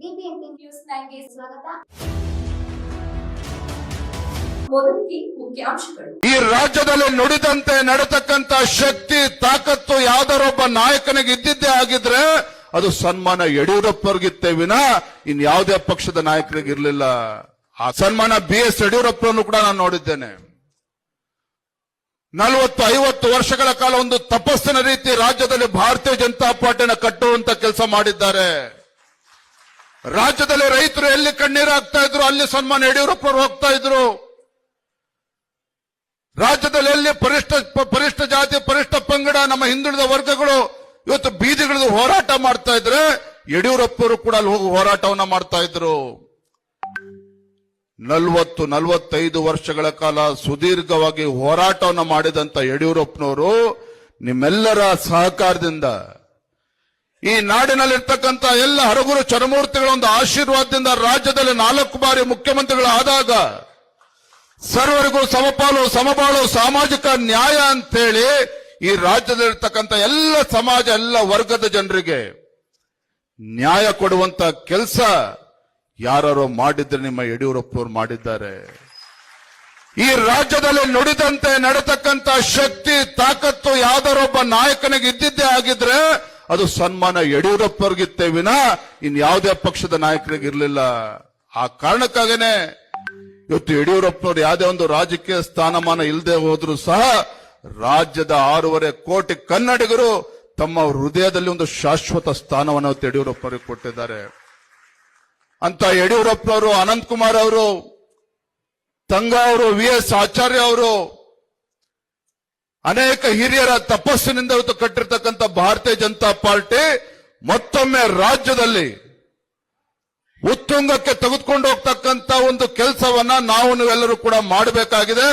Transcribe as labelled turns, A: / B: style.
A: News ಸ್ವಾಗತ.
B: ಈ ರಾಜ್ಯದಲ್ಲಿ ನುಡಿದಂತೆ ನಡೆತಕ್ಕಂತ ಶಕ್ತಿ, ತಾಕತ್ತು ಯಾವ್ದಾರೊಬ್ಬ ನಾಯಕನಿಗೆ ಇದ್ದಿದ್ದೇ ಆಗಿದ್ರೆ ಅದು ಸನ್ಮಾನ ಯಡಿಯೂರಪ್ಪರಿಗಿತ್ತೆ ವಿನ ಇನ್ ಯಾವುದೇ ಪಕ್ಷದ ನಾಯಕರಿಗೆ ಇರಲಿಲ್ಲ. ಆ ಸನ್ಮಾನ ಬಿ ಎಸ್ ಯಡಿಯೂರಪ್ಪರನ್ನು ಕೂಡ ನಾನು ನೋಡಿದ್ದೇನೆ. ನಲವತ್ತು, ಐವತ್ತು ವರ್ಷಗಳ ಕಾಲ ಒಂದು ತಪಸ್ಸಿನ ರೀತಿ ರಾಜ್ಯದಲ್ಲಿ ಭಾರತೀಯ ಜನತಾ ಪಾರ್ಟಿನ ಕಟ್ಟುವಂತ ಕೆಲಸ ಮಾಡಿದ್ದಾರೆ. ರಾಜ್ಯದಲ್ಲಿ ರೈತರು ಎಲ್ಲಿ ಕಣ್ಣೀರು ಹಾಕ್ತಾ ಇದ್ರು, ಅಲ್ಲಿ ಸನ್ಮಾನ ಯಡಿಯೂರಪ್ಪ ಹೋಗ್ತಾ ಇದ್ರು. ರಾಜ್ಯದಲ್ಲಿ ಎಲ್ಲಿ ಪರಿಷ್ಠ ಪರಿಷ್ಠ ಜಾತಿ, ಪರಿಷ್ಠ ಪಂಗಡ, ನಮ್ಮ ಹಿಂದುಳಿದ ವರ್ಗಗಳು ಇವತ್ತು ಬೀದಿಗಳ ಹೋರಾಟ ಮಾಡ್ತಾ ಇದ್ರೆ ಯಡಿಯೂರಪ್ಪರು ಕೂಡ ಅಲ್ಲಿ ಹೋಗಿ ಹೋರಾಟವನ್ನ ಮಾಡ್ತಾ ಇದ್ರು. ನಲ್ವತ್ತು, ನಲ್ವತ್ತೈದು ವರ್ಷಗಳ ಕಾಲ ಸುದೀರ್ಘವಾಗಿ ಹೋರಾಟವನ್ನ ಮಾಡಿದಂತ ಯಡಿಯೂರಪ್ಪನವರು ನಿಮ್ಮೆಲ್ಲರ ಸಹಕಾರದಿಂದ ಈ ನಾಡಿನಲ್ಲಿರ್ತಕ್ಕಂಥ ಎಲ್ಲ ಹರಗುರು ಚರಮೂರ್ತಿಗಳ ಒಂದು ಆಶೀರ್ವಾದದಿಂದ ರಾಜ್ಯದಲ್ಲಿ ನಾಲ್ಕು ಬಾರಿ ಮುಖ್ಯಮಂತ್ರಿಗಳು ಆದಾಗ ಸರ್ವರಿಗೂ ಸಮಪಾಲು, ಸಮಬಾಳು, ಸಾಮಾಜಿಕ ನ್ಯಾಯ ಅಂತೇಳಿ ಈ ರಾಜ್ಯದಲ್ಲಿರ್ತಕ್ಕಂಥ ಎಲ್ಲ ಸಮಾಜ, ಎಲ್ಲ ವರ್ಗದ ಜನರಿಗೆ ನ್ಯಾಯ ಕೊಡುವಂತ ಕೆಲಸ ಯಾರು ಮಾಡಿದ್ರೆ ನಿಮ್ಮ ಯಡಿಯೂರಪ್ಪನವರು ಮಾಡಿದ್ದಾರೆ. ಈ ರಾಜ್ಯದಲ್ಲಿ ನುಡಿದಂತೆ ನಡೆತಕ್ಕಂತ ಶಕ್ತಿ, ತಾಕತ್ತು ಯಾವ್ದಾರೊಬ್ಬ ನಾಯಕನಿಗೆ ಇದ್ದಿದ್ದೇ ಆಗಿದ್ರೆ ಅದು ಸನ್ಮಾನ ಯಡಿಯೂರಪ್ಪರಿಗಿತ್ತೆ ವಿನ, ಇನ್ ಯಾವುದೇ ಪಕ್ಷದ ನಾಯಕರಿಗೆ ಇರಲಿಲ್ಲ ಆ ಕಾರಣಕ್ಕಾಗೇನೆ ಇವತ್ತು ಯಡಿಯೂರಪ್ಪನವರು ಯಾವುದೇ ಒಂದು ರಾಜಕೀಯ ಸ್ಥಾನಮಾನ ಇಲ್ಲದೆ ಹೋದ್ರು ಸಹ ರಾಜ್ಯದ ಆರೂವರೆ ಕೋಟಿ ಕನ್ನಡಿಗರು ತಮ್ಮ ಹೃದಯದಲ್ಲಿ ಒಂದು ಶಾಶ್ವತ ಸ್ಥಾನವನ್ನು ಯಡಿಯೂರಪ್ಪನವರಿಗೆ ಕೊಟ್ಟಿದ್ದಾರೆ. ಅಂತ ಯಡಿಯೂರಪ್ಪನವರು ಅನಂತ್ ಕುಮಾರ್ ಅವರು, ತಂಗ ಅವರು, ವಿ ಎಸ್ ಆಚಾರ್ಯ ಅವರು ಅನೇಕ ಹಿರಿಯರ ತಪಸ್ಸಿನಿಂದ ಇವತ್ತು ಕಟ್ಟಿರ್ತಕ್ಕಂಥ ಭಾರತೀಯ ಜನತಾ ಪಾರ್ಟಿ ಮತ್ತೊಮ್ಮೆ ರಾಜ್ಯದಲ್ಲಿ ಉತ್ತುಂಗಕ್ಕೆ ತೆಗೆದುಕೊಂಡು ಹೋಗ್ತಕ್ಕಂಥ ಒಂದು ಕೆಲಸವನ್ನ ನಾವು ನೀವೆಲ್ಲರೂ ಕೂಡ ಮಾಡಬೇಕಾಗಿದೆ.